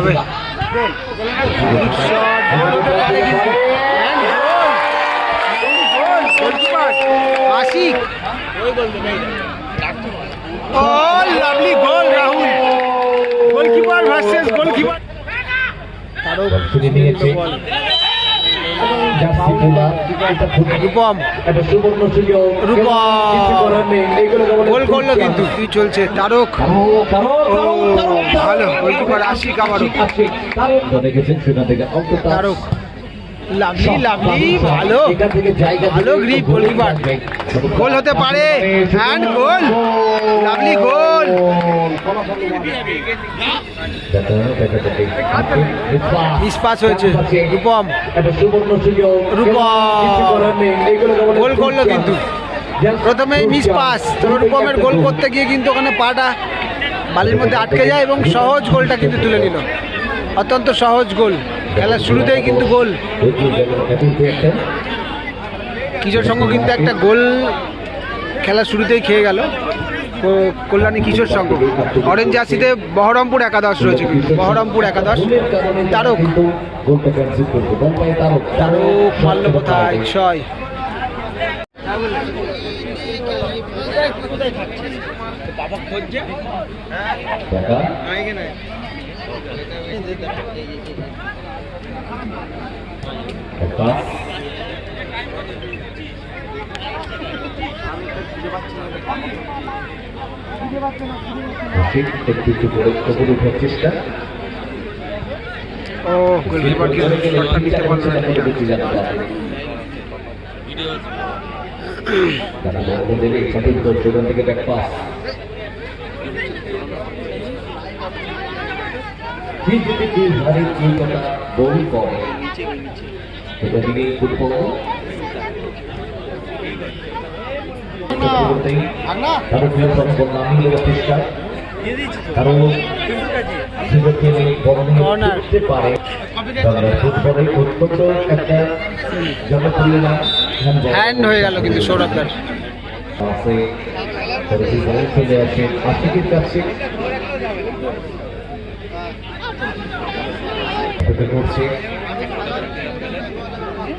হবে। Ashique oh lovely goal Rahul goalkeeper versus goalkeeper তারও রূপম গোল করল কিন্তু কি চলছে। ভালো, গোলকিপার আশিক আবারও। তারক। লাভলি লাভলি ভালো ভালো গ্রিপ গোল গোলকিপার গোল হতে পারে অ্যান্ড গোল লাভলি গোল দেখো, দেখো, দেখো। মিসবাহ। মিস পাস হয়েছে রূপম। রূপম। গোল করল কিন্তু প্রথমেই মিস। পাস রূপমের গোল করতে গিয়ে কিন্তু ওখানে পাটা বালির মধ্যে আটকে যায় এবং সহজ গোলটা কিন্তু তুলে নিল অত্যন্ত সহজ গোল খেলার শুরুতেই কিন্তু গোল। কিশোর সংঘ কিন্তু একটা গোল খেলার শুরুতেই খেয়ে গেল। কল্যাণী কিশোর সংঘ। অরেঞ্জ জার্সিতে বহরমপুর একাদশ রয়েছে বহরমপুর একাদশ। তারক। তারক তারক মারল কোথায়? ছয়। দেখা একটা ঠিক একটু একটু উঠার চেষ্টা। ও গোলকিপার কিন্তু শটটা নিতে পারল না তারা বল দেবে সঠিক দল সেখান থেকে ব্যাক পাস কি যদি দুই ধারে কেউ একটা বল করে সেটা দিকে ফুটবল তারও নিয়ন্ত্রণ করলাম নিয়ে চেষ্টা কারণ সুযোগকে বড় করতে পারে। বাংলা অত্যন্ত একটা জনপ্রিয় নাম হ্যান্ড হয়ে গেল কিন্তু সৌরভদার। আছে। চলে আসে আশিকের কাছে। করছে।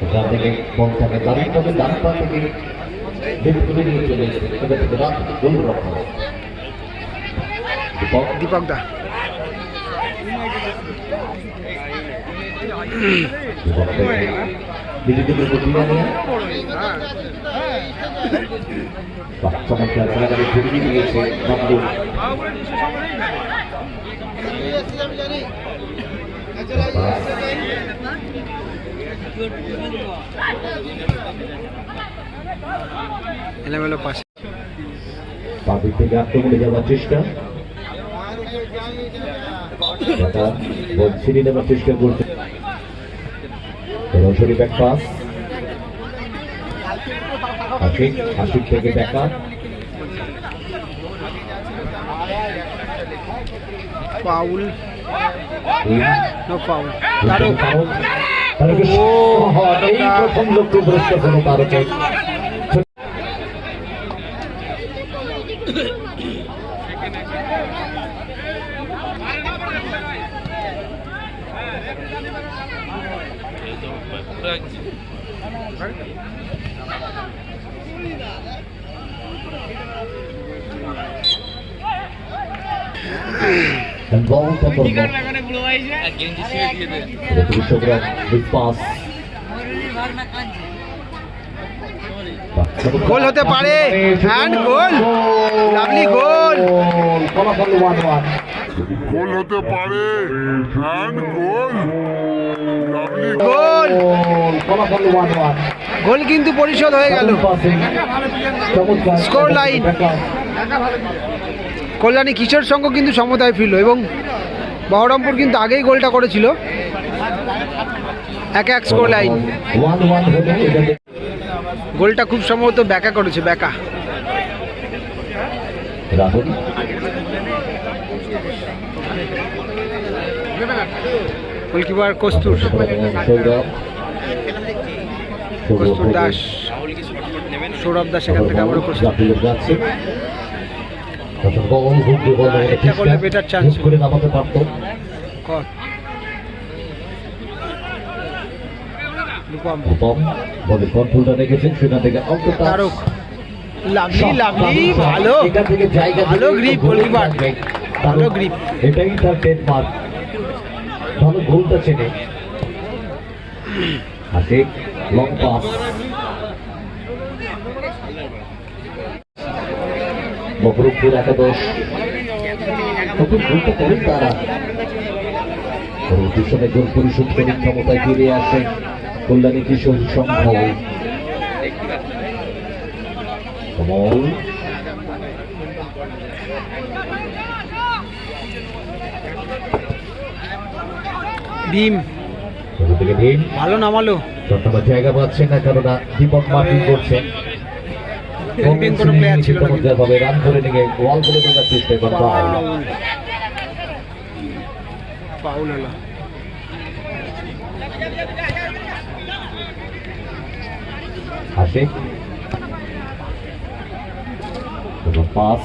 ওখান থেকে বলটাকে দাঁড়িয়ে তবে ডান পা থেকে বের করে নিয়ে চলে এসেছে তবে থেকে রাত গোল রক্ষা দীপক দীপক দা দীপক থেকে নিজেদের উপর দিয়ে নিয়ে চমৎকার খেলাটাকে ঘুরিয়ে দিয়েছে বাবলু এলোমেলো পাশে। বাদিক থেকে আক্রমণে যাওয়ার চেষ্টা। ছিনিয়ে নেওয়ার চেষ্টা করছে। সরাসরি ব্যাক পাস। আশিক আশিক থেকে ব্যাকা পাউল নো পাউল এই প্রথম লক্ষ্যগ্রস্ত কোনো তারকের And ball to Korma. Goal হতে পারে। গোল। Lovely goal. ফলাফল ওয়ান ওয়ান গোল হতে পারে। Hand goal. Lovely goal. ফলাফল ওয়ান ওয়ান গোল কিন্তু পরিশোধ হয়ে গেল। Score line. কল্যাণী কিশোর সংঘ কিন্তু সমতায় ফিরল এবং বহরমপুর কিন্তু আগেই গোলটা করেছিল। এক এক স্কোর লাইন গোলটা খুব সম্ভবত ব্যাকা করেছে, ব্যাকা। গোলকিপার কস্তুর। কস্তুর দাস। সৌরভ দাস এখান থেকে আবারও কস্তুর। জাতীয় যাচ্ছে তখন বল বল একটা করলে better chance করে নামাতে পারতো। রূপম। প্রথম কন্ট্রোলটা রেখেছেন সেখান থেকে অন্তত লাভলি লাভলি ভালো। এখান থেকে জায়গা ভালো থেকে grip, গোল goalkeeper। লাগবে। ভালো তারক, এটাই তার ট্রেডমার্ক ভালো গোলটা চেনে। লং পাস বহরমপুর একাদশ। নতুন গোলটা করেন তারা। সময় গোল পরিশোধ করে ক্ষমতায় ফিরে আসে কল্যাণী কিশোর সংঘ। কমল। ভীম। ভীম ভালো নামালো। জায়গা পাচ্ছেন না কেননা দীপক মার্টিন করছেন। হেল্পিং কোনো প্লেয়ার ছিল না কিন্তু। রান করে নিয়ে ওয়াল করে ঢোকার চেষ্টা করেন পাউল পাউল পাস।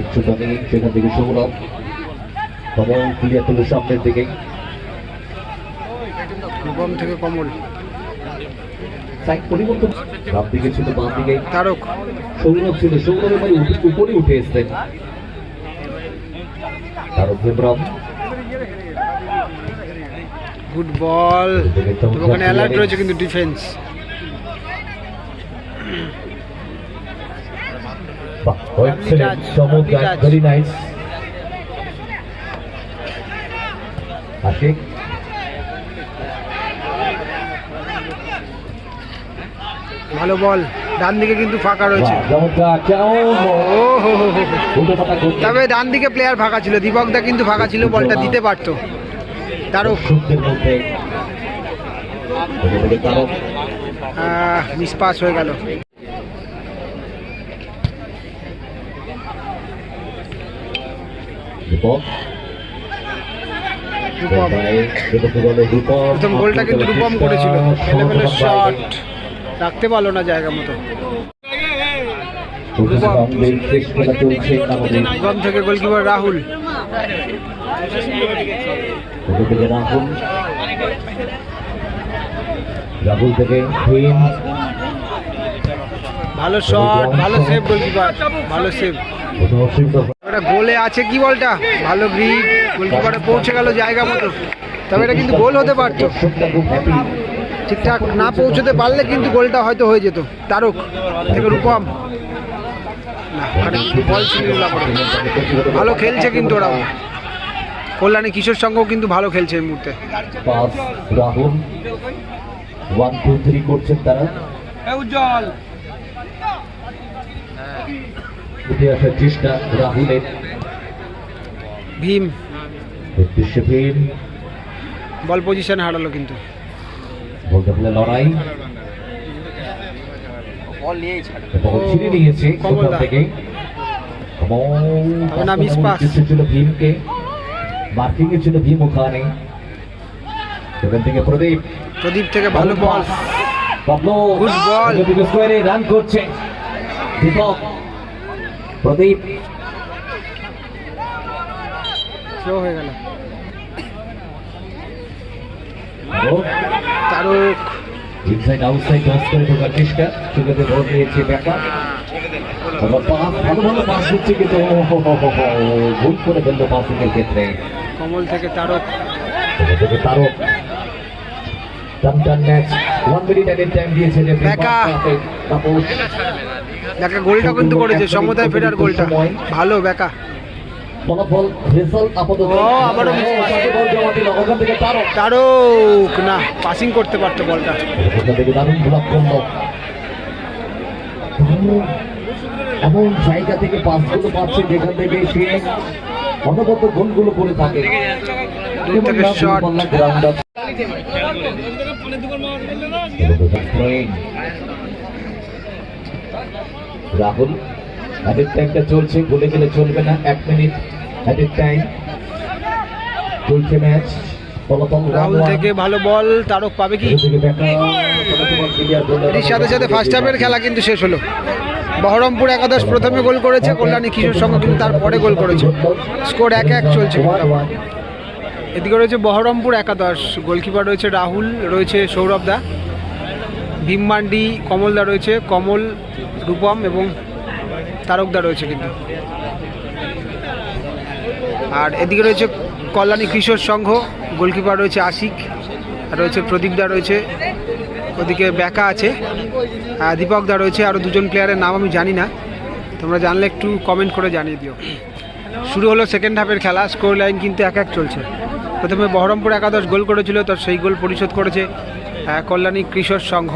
উচ্চতা নেই সেখান থেকে সৌরভ। কমল ক্লিয়ার তুলে সামনের দিকে। থেকে কমল সাইড পরিবর্তন। বাম দিকে ছিল বাম দিকে। তারক। সৌরভ ছিল সৌরভের মানে উপরে উঠে এসছেন তারক হেমব্রম গুড বল ওখানে অ্যালার্ট রয়েছে কিন্তু defence excellent, very nice. Ashique. ভালো বল। ডান দিকে কিন্তু ফাঁকা রয়েছে। তবে ডান দিকে প্লেয়ার ফাঁকা ছিল। দীপকদা কিন্তু ফাঁকা ছিল বলটা দিতে পারতো। তারক। মিসপাস হয়ে গেল। প্রথম গোলটা কিন্তু রূপম করেছিল। শট রাখতে পারল না জায়গা মতো। রূপম থেকে গোলকিপার রাহুল। রাহুল থেকে ভালো শট ভালো সেভ গোলকিপার ভালো সেভ ওটা গোলে আছে কি বলটা? ভালো গ্রিপ গোলকিপারে পৌঁছে গেল জায়গা মতো। তবে এটা কিন্তু গোল হতে পারতো। ঠিকঠাক না পৌঁছতে পারলে কিন্তু গোলটা হয়তো হয়ে যেত। তারক থেকে রূপম। ভালো খেলছে কিন্তু ওরাও। কল্যাণী কিশোর সঙ্গও কিন্তু ভালো খেলছে এই মুহূর্তে। Pass Rahul. One two three করছেন তারা। উজ্জ্বল। উঠে আসার চেষ্টা রাহুলের। ভীম। ভীম বল পজিশন হারালো কিন্তু। বলতে বলে লড়াই। ও, ছিঁড়ে নিয়েছে। থেকে। উদ্দেশ্য ছিল ভীমকে। মার্কিং এ ছিল ভীম ওখানে। সেখান থেকে প্রদীপ। প্রদীপ থেকে ভালো বল। বাবলু. স্কোয়ারে রান করছে। দীপক। প্রদীপ। স্লো হয়ে গেল আরও তারক ইনসাইড আউটসাইড ক্রস করে ঢোকার চেষ্টা। সেক্ষেত্রে বল নিয়েছে ব্যাপার আবার পাস ভালো পাস হচ্ছে কিন্তু করে ফেলল পাসিংয়ের ক্ষেত্রে। কমল থেকে তারক। থেকে তারক। টান টান ম্যাচ ওয়ান মিনিট এডের টাইম দিয়েছে দেখা গোলটা কিন্তু করেছে। সমতায় ফেরার গোলটা। ভালো বেকা ফলাফল রেজাল্ট আপাতত ওখান থেকে তারক তারক না পাসিং করতে পারতো বলটা। ওখান থেকে দারুণ ব্লক করল এমন জায়গা থেকে পাসগুলো পাচ্ছে যেখান থেকে সে অনবদ্য গোলগুলো করে থাকে। রাহুল অ্যাটেক টাইমটা চলছে বলে গেলে চলবে না এক মিনিট। টাইম চলছে ম্যাচ রাহুল থেকে ভালো বল তারক পাবে কি? এর সাথে সাথে ফার্স্ট হাফের খেলা কিন্তু শেষ হলো। বহরমপুর একাদশ প্রথমে গোল করেছে কল্যাণী কিশোর সঙ্গে কিন্তু তারপরে গোল করেছে। স্কোর এক এক চলছে এদিকে রয়েছে বহরমপুর একাদশ গোলকিপার রয়েছে রাহুল রয়েছে সৌরভ দা ভীমমান্ডি কমলদা রয়েছে কমল রূপম এবং তারকদা রয়েছে কিন্তু। আর এদিকে রয়েছে কল্যাণী কিশোর সংঘ, গোলকিপার রয়েছে আশিক, আর রয়েছে প্রদীপদা রয়েছে, ওদিকে ব্যাকা আছে দীপকদা রয়েছে আরও দুজন প্লেয়ারের নাম আমি জানি না, তোমরা জানলে একটু কমেন্ট করে জানিয়ে দিও। শুরু হলো সেকেন্ড হাফের খেলা স্কোর লাইন কিন্তু এক এক চলছে। প্রথমে বহরমপুর একাদশ গোল করেছিল, তো সেই গোল পরিশোধ করেছে কল্যাণী কৃষক সংঘ।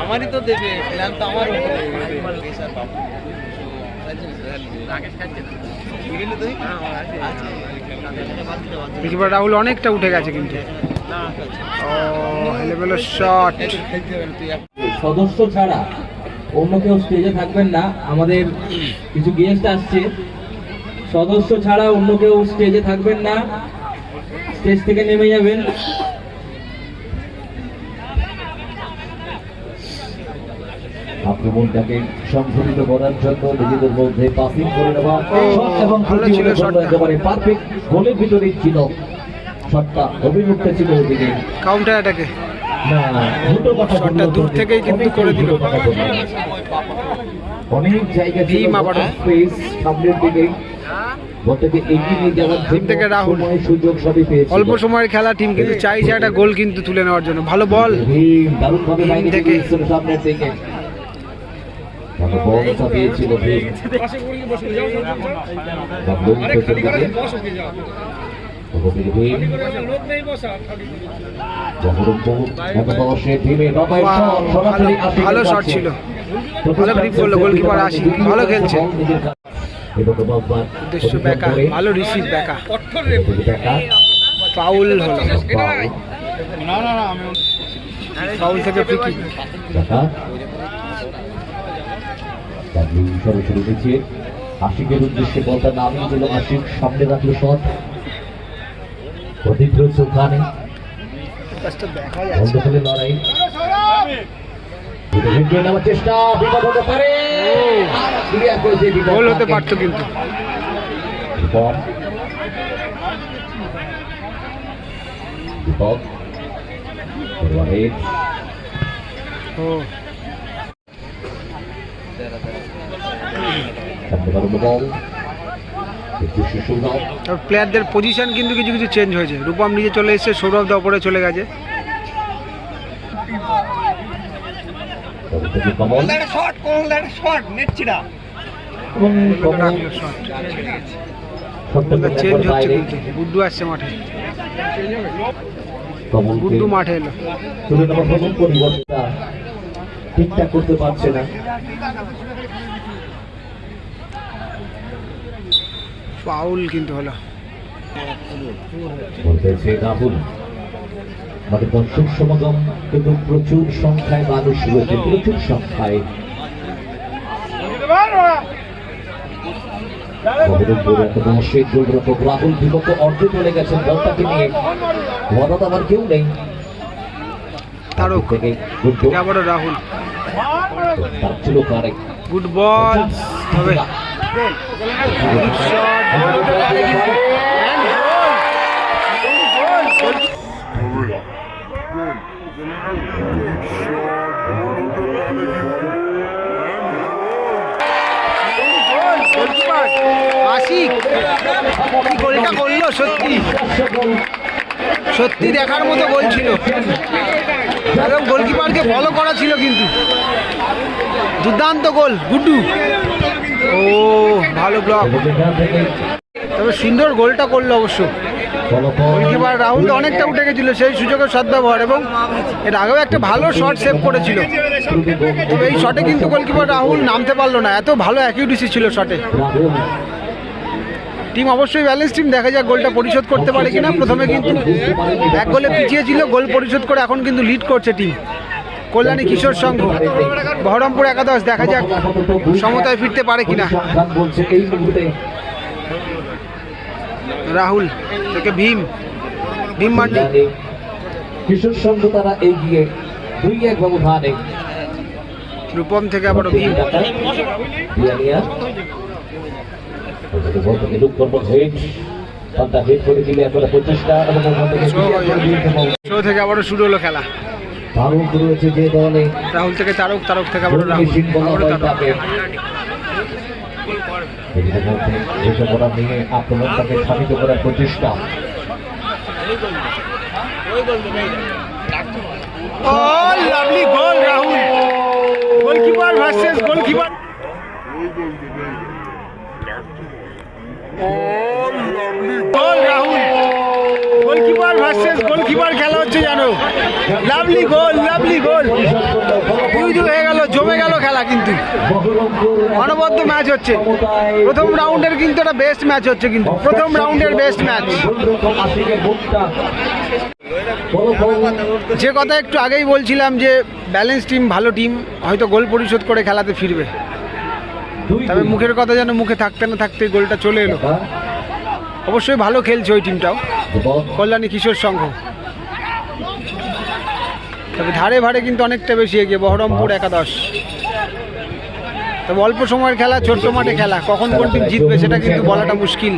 আমারই তো দেবে প্ল্যান তো আমার রাহুল অনেকটা উঠে গেছে কিন্তু। ও শট সদস্য ছাড়া অন্য কেউ স্টেজে থাকবেন না। আমাদের কিছু গেস্ট আসছে। সদস্য ছাড়া অন্য কেউ স্টেজে থাকবেন না। স্টেজ থেকে নেমে যাবেন। আক্রমণটাকে সংশোধিত করার জন্য নিজেদের মধ্যে পাসিং করে নেওয়া। এবং। একেবারে পারফেক্ট গোলের ভিতরেই ছিল। শটটা অভিমুখটা ছিল ওদিকে। কাউন্টার অ্যাটাকে না দুটো কথা দূর থেকেই কিন্তু করে দিল। অনেক জায়গা ছিল স্পেস সামনের দিকে। বলটাকে এগিয়ে নিয়ে যাওয়ার ভীম থেকে রাহুল। সুযোগ সবই পেয়েছিল। অল্প সময়ের খেলা টিম কিন্তু চাইছে একটা গোল কিন্তু তুলে নেওয়ার জন্য। ভালো বল ভীম দারুণভাবে ভীম থেকে। থেকে সামনের দিকে। ভালো বলটা পেয়েছিল ভীম ভালো-। শট ছিল। ভালো grip করল গোলকিপার আশিক, ভালো খেলছে। উদ্দেশ্য ভালো রিসিভ ব্যাকা ফাউল হলো ফাউল থেকে ফ্রি কিক ব্যাকা বাবলু সরাসরি আশিকের উদ্দেশ্যে বলটা নামিয়ে দিল আশিক সামনে রাখল শট প্রদীপ রয়েছে ওখানে। দেখা বন্ধ করে লড়াই। নেওয়ার চেষ্টা বিপদ হতে পারে। ক্লিয়ার করেছে গোল হতে পারতো কিন্তু। বিপদ। প্লেয়ারদের পজিশন কিন্তু কিছু কিছু চেঞ্জ হয়েছে। রূপম নিজে চলে এসেছে সৌরভ দা ওপরে চলে গেছে। চেঞ্জ হচ্ছে কিন্তু। গুড্ডু আসছে মাঠে। গুড্ডু মাঠে এলো। ঠিকঠাক করতে পারছে না। ফাউল কিন্তু হলো। আমাদের দর্শক সমাগম কিন্তু প্রচুর সংখ্যায় মানুষ রয়েছে প্রচুর সংখ্যায়। চলে গেছেন বলটাকে নিয়ে মদত আমার কেউ নেই। তারক রাহুল। Good ball. তবে গোলটা সত্যি সত্যি দেখার মতো গোল ছিল। একদম গোলকিপারকে ফলো করা ছিল কিন্তু। দুর্দান্ত গোল গুড্ডু। ও, ভালো ব্লক তবে সুন্দর গোলটা করল অবশ্য। গোলকিপার রাহুল অনেকটা উঠে গেছিল, সেই সুযোগের সদ্ব্যবহার এবং এর আগেও একটা ভালো শট সেভ করেছিল। তবে এই শটে কিন্তু গোলকিপার রাহুল নামতে পারল না। এত ভালো অ্যাকিউরেসি ছিল শটে টিম অবশ্যই ব্যালেন্স টিম দেখা যাক গোলটা পরিশোধ করতে পারে কিনা। প্রথমে কিন্তু এক গোলে পিছিয়ে ছিল, গোল পরিশোধ করে এখন কিন্তু লিড করছে টিম কল্যাণী কিশোর সংঘ বহরমপুর একাদশ দেখা যাক সমতায় ফিরতে পারে কিনা। রাহুল থেকে ভীম ভীম মান্ডি। কিশোর সংঘ তারা এগিয়ে দুই এক ব্যবধানে। রূপম থেকে আবারও ভীম। শো থেকে আবারও শুরু হলো খেলা। ভারত রয়েছে যে দলে। রাহুল থেকে তারক তারক থেকে আবারও রাহুল। মেশিন বলা হয় তারক। তাকে। বোঝাপড়া নিয়ে আক্রমণটাকে স্থাপিত করার প্রচেষ্টা। ও lovely goal Rahul goalkeeper versus goalkeeper goal Rahul versus goalkeeper খেলা হচ্ছে জানো লাভলি গোল লাভলি গোল। দুই দুই হয়ে গেল, জমে গেল খেলা কিন্তু। অনবদ্য ম্যাচ হচ্ছে। প্রথম রাউন্ডের কিন্তু একটা বেস্ট ম্যাচ হচ্ছে কিন্তু। প্রথম রাউন্ডের বেস্ট ম্যাচ। যে কথা একটু আগেই বলছিলাম যে ব্যালেন্স টিম ভালো টিম হয়তো গোল পরিশোধ করে খেলাতে ফিরবে। তবে মুখের কথা যেন মুখে থাকতে না থাকতে গোলটা চলে এলো। অবশ্যই ভালো খেলছে ওই টিমটাও। কল্যাণী কিশোর সংঘ। তবে ধারে ভারে কিন্তু অনেকটা বেশি এগিয়ে, বহরমপুর একাদশ। তবে অল্প সময়ের খেলা, ছোট্ট মাঠে খেলা। কখন কোন টিম জিতবে সেটা কিন্তু বলাটা মুশকিল।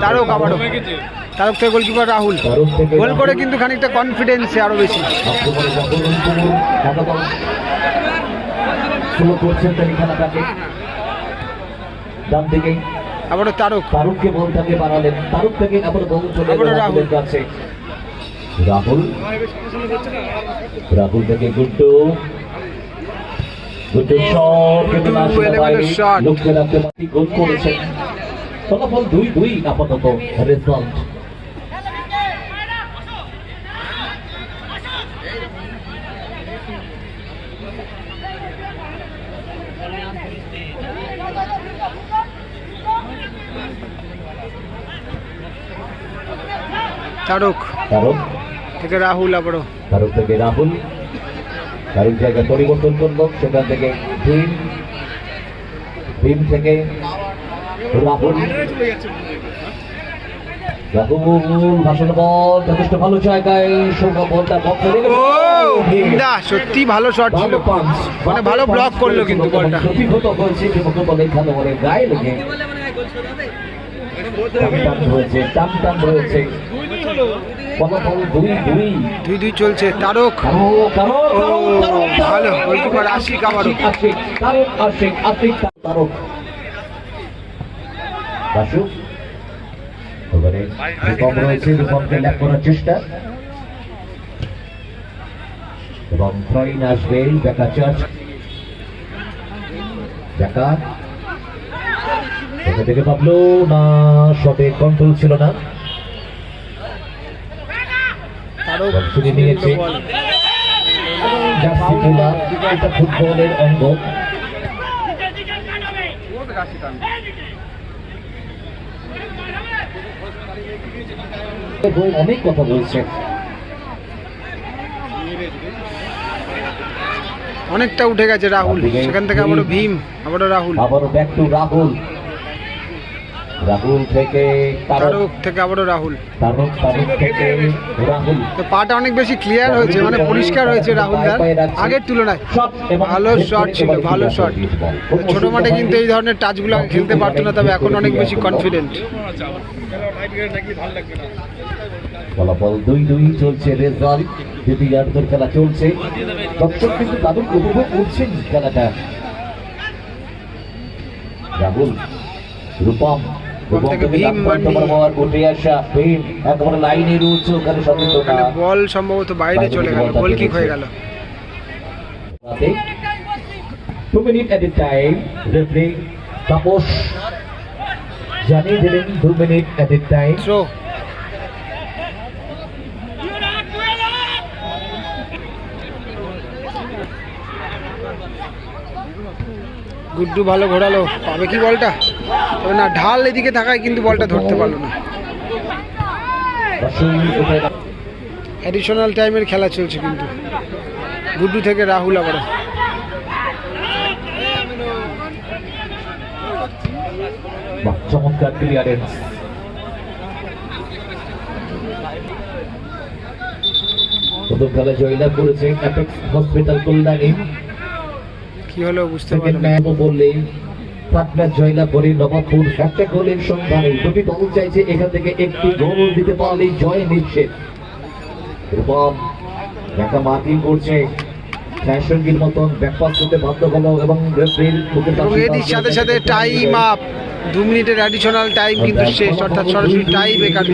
তারক আবারও। তারক থেকে গোলকিপার রাহুল। গোল করে কিন্তু খানিকটা কনফিডেন্সে আরও বেশি। করছেন খেলাটাকে। ডান দিকে। আবারও তারক। তারুককে বলটাকে বাড়ালেন। তারুক থেকে আবার বল চলে। রাহুলের কাছে রাহুল। রাহুল। থেকে গুড্ডু। গুড্ডু শট। লক্ষ্যে রাখতে গোল করেছেন ফলাফল দুই দুই আপাতত। রেজাল্ট তারক। তারক। থেকে রাহুল আবারও। তারক থেকে রাহুল। তারক জায়গা পরিবর্তন করল সেখান থেকে ভীম। ভীম থেকে রাহুল। রাহুল ভাষণ বল যথেষ্ট ভালো জায়গায় সৌরভ বলটা বক্স ও সত্যি ভালো শট ছিল। মানে ভালো ব্লক করল কিন্তু বলটা। প্রতিহত হয়েছে কিন্তু বলে খেলোয়াড়ে গায়ে লেগে। টান টান হয়েছে টান টান হয়েছে ফলাফল দুই দুই চলছে তারক ভালো, গোলকিপার আশিক না শটে কন্ট্রোল ছিল না নিয়েছে এটা ফুটবলের অঙ্গ। অনেক কথা বলছে। অনেকটা উঠে গেছে রাহুল। সেখান থেকে আবারও ভীম আবারও রাহুল। আবারও ব্যাক টু রাহুল। রাহুল থেকে তারক থেকে আবারও রাহুল। তারক তারক থেকে রাহুল। তো পাটা অনেক বেশি ক্লিয়ার হয়েছে মানে পরিষ্কার হয়েছে রাহুল দার আগের তুলনায়। ভালো শট ছিল ভালো শট ছোট মাঠে কিন্তু এই ধরনের টাচগুলো খেলতে পারতো না তবে এখন অনেক বেশি কনফিডেন্ট ফলাফল দুই দুই চলছে রেজাল্ট। দ্বিতীয়ার্ধের খেলা চলছে। দর্শক কিন্তু দারুণ উপভোগ করছেন খেলাটা। রাহুল রূপম বল সম্ভবত বাইরে চলে গেল গোল কিক হয়ে গেল। Two minute at a time referee Tapas জানিয়ে দিলেন দু minute at a time throw Guddu ভালো ঘোরালো পাবে কি বলটা? না ঢাল এদিকে থাকায় কিন্তু বলটা ধরতে পারল না। অ্যাডিশনাল টাইমের খেলা চলছে কিন্তু। গুড্ডু থেকে রাহুল আবার। বাহ, চমৎকার ক্লিয়ারেন্স প্রথম খেলা জয়লাভ করেছে অ্যাপেক্স হসপিটাল কল্যাণী। কি হলো বুঝতে পারলাম ম্যাচও বললে পাটনা জয়লাভ করে নবাবপুর একটা গোলের সন্ধানে। দুটি দল চাইছে এখান থেকে একটি গোল দিতে পারলেই জয় নিচ্ছে এরপর একটা মার্কিং করছে। ফ্যাশনগির মতন ব্যাকপাস করতে বাধ্য হলো এবং রেফারির এটির সাথে সাথে টাইম আপ দু মিনিটের অ্যাডিশনাল টাইম কিন্তু শেষ অর্থাৎ সরাসরি টাই বেকার